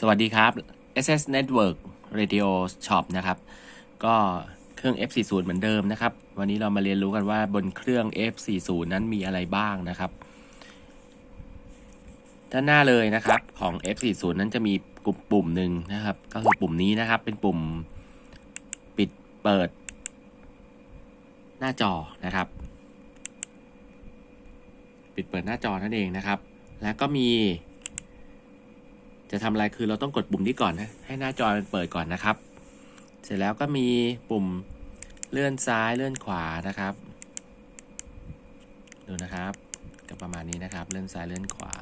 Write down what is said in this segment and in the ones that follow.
สวัสดีครับ SS Network Radio Shop นะครับ ก็เครื่อง F40 เหมือนเดิมนะครับ วันนี้เรามาเรียนรู้กันว่าบนเครื่อง F40 นั้นมีอะไรบ้างนะครับ ด้านหน้าเลยนะครับของ F40 นั้นจะมีกลุ่มปุ่มหนึ่งนะครับ ก็คือปุ่มนี้นะครับ เป็นปุ่มปิดเปิด หน้าจอนะครับ ปิดเปิดหน้าจอนั่นเองนะครับ แล้วก็มี จะทำอะไรคือเราต้องกดปุ่มนี้ก่อนนะให้หน้าจอมันเปิดก่อนนะครับ เสร็จแล้วก็มีปุ่มเลื่อนซ้ายเลื่อนขวานะครับ ดูนะครับก็ประมาณนี้นะครับ เลื่อนซ้ายเลื่อนขวา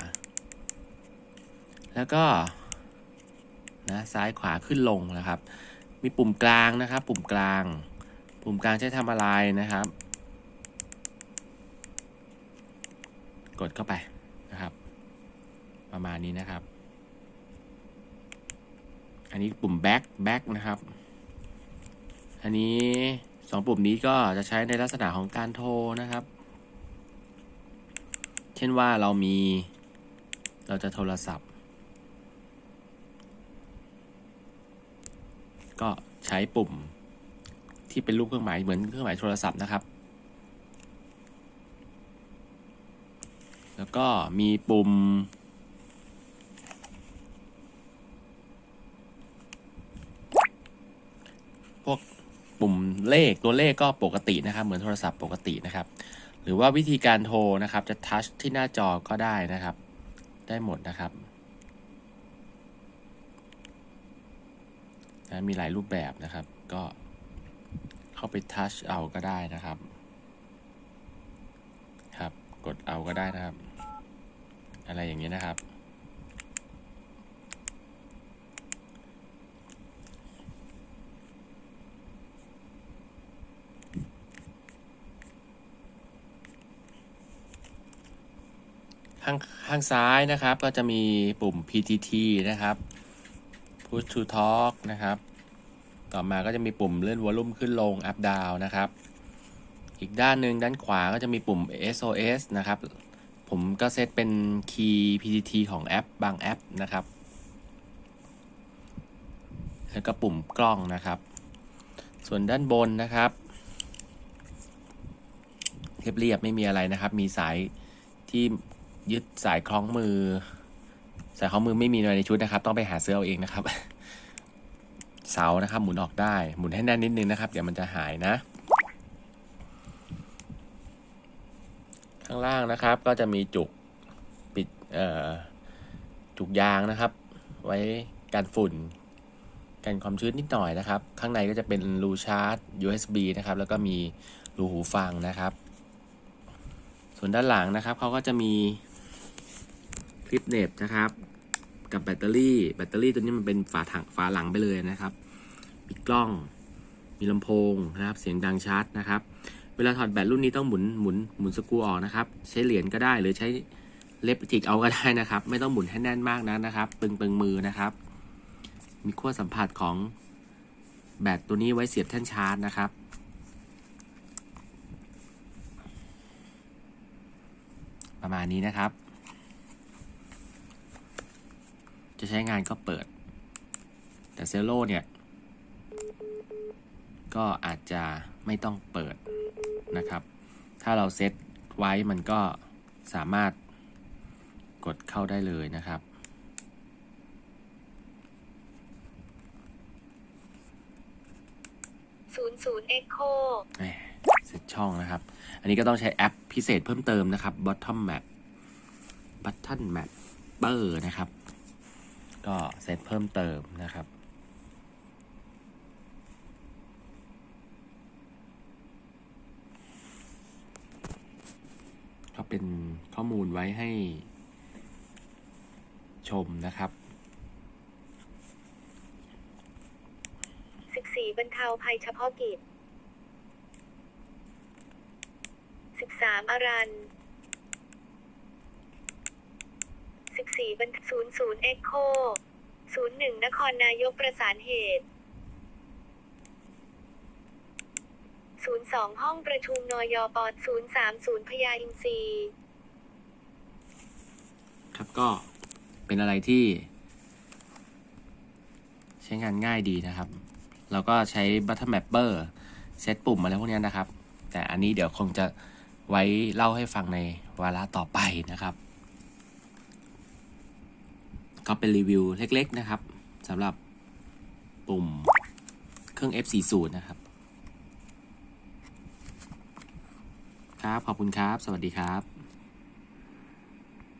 แล้วก็นะซ้ายขวาขึ้นลงนะครับ มีปุ่มกลางนะครับ ปุ่มกลาง ปุ่มกลางใช้ทำอะไรนะครับ กดเข้าไปนะครับ ประมาณนี้นะครับ อันนี้ปุ่ม back back นะครับ อันนี้สองปุ่มนี้ก็จะใช้ในลักษณะของการโทรนะครับ เช่นว่าเรามี เราจะโทรศัพท์ ก็ใช้ปุ่มที่เป็นรูปเครื่องหมายเหมือนเครื่องหมายโทรศัพท์นะครับ แล้วก็มีปุ่ม พวกปุ่มเลขตัวเลขก็ปกตินะครับ เหมือนโทรศัพท์ปกตินะครับ หรือว่าวิธีการโทรนะครับจะทัชที่หน้าจอก็ได้นะครับ ได้หมดนะครับนะมีหลายรูปแบบนะครับ ก็เข้าไปทัชเอาก็ได้นะครับ ครับ กดเอาก็ได้นะครับ อะไรอย่างนี้นะครับ ข้างข้างซ้ายนะครับ ก็จะมีปุ่ม PTT นะครับ Push to Talk นะครับ ต่อมาก็จะมีปุ่มเลื่อนวอลลุ่มขึ้นลง up down นะครับ อีกด้านหนึ่งด้านขวาก็จะมีปุ่ม SOS นะครับ ผมก็เซตเป็นคีย์ PTT ของแอป บางแอปนะครับ แล้วก็ปุ่มกล้องนะครับ ส่วนด้านบนนะครับเรียบๆไม่มีอะไรนะครับ มีสายที่ ยึดสายคล้องมือ สายคล้องมือไม่มีในชุดนะครับ ต้องไปหาซื้อเอาเองนะครับ เสานะครับ หมุนออกได้ หมุนให้แน่นนิดนึงนะครับ เดี๋ยวมันจะหายนะ ข้างล่างนะครับ ก็จะมีจุกปิดจุกยางนะครับ ไว้กันฝุ่นกันความชื้นนิดหน่อยนะครับ ข้างในก็จะเป็นรูชาร์จ USB นะครับ แล้วก็มีรูหูฟังนะครับ ส่วนด้านหลังนะครับเขาก็จะมี ลิปเน็บนะครับ กับแบตเตอรี่ แบตเตอรี่ตัวนี้มันเป็นฝาถังฝาหลังไปเลยนะครับมีกล้อง มีลำโพงนะครับ เสียงดังชัดนะครับ เวลาถอดแบตรุ่นนี้ต้องหมุนหมุนหมุนสกรูออกนะครับ ใช้เหรียญก็ได้หรือใช้เล็บจิกเอาก็ได้นะครับ ไม่ต้องหมุนให้แน่นมากนะนะครับ ตึงตึงมือนะครับ มีขั้วสัมผัสของแบตตัวนี้ไว้เสียบแท่นชาร์จนะครับประมาณนี้นะครับ จะใช้งานก็เปิด แต่เซลโลเนี่ย ก็อาจจะไม่ต้องเปิดนะครับ ถ้าเราเซตไว้มันก็สามารถกดเข้าได้เลยนะครับศูนย์ศูนย์เอ็กโคแหม่เสร็จช่องนะครับ อันนี้ก็ต้องใช้แอปพิเศษเพิ่มเติมนะครับ bottom map button map เ r อร์นะครับ ก็เซตเพิ่มเติมนะครับ ก็เป็นข้อมูลไว้ให้ชมนะครับสิบสี่บรรเทาภัยเฉพาะกิจสิบสามอารัน สิบสี่บรรศูนย์ศูนย์เอ็กโคศูนย์หนึ่งนครนายกประสานเหตุศูนย์สองห้องประชุมนยปศูนย์สามศูนย์พญาอินทรีย์ครับก็เป็นอะไรที่ ใช้งานง่ายดีนะครับ เราก็ใช้ button mapper เซตปุ่มอะไรพวกนี้นะครับ แต่อันนี้เดี๋ยวคงจะไว้เล่าให้ฟังในวาระต่อไปนะครับ ก็เป็นรีวิวเล็ก ๆ นะครับสำหรับปุ่มเครื่อง F40 นะครับ ครับ ขอบคุณครับ สวัสดีครับ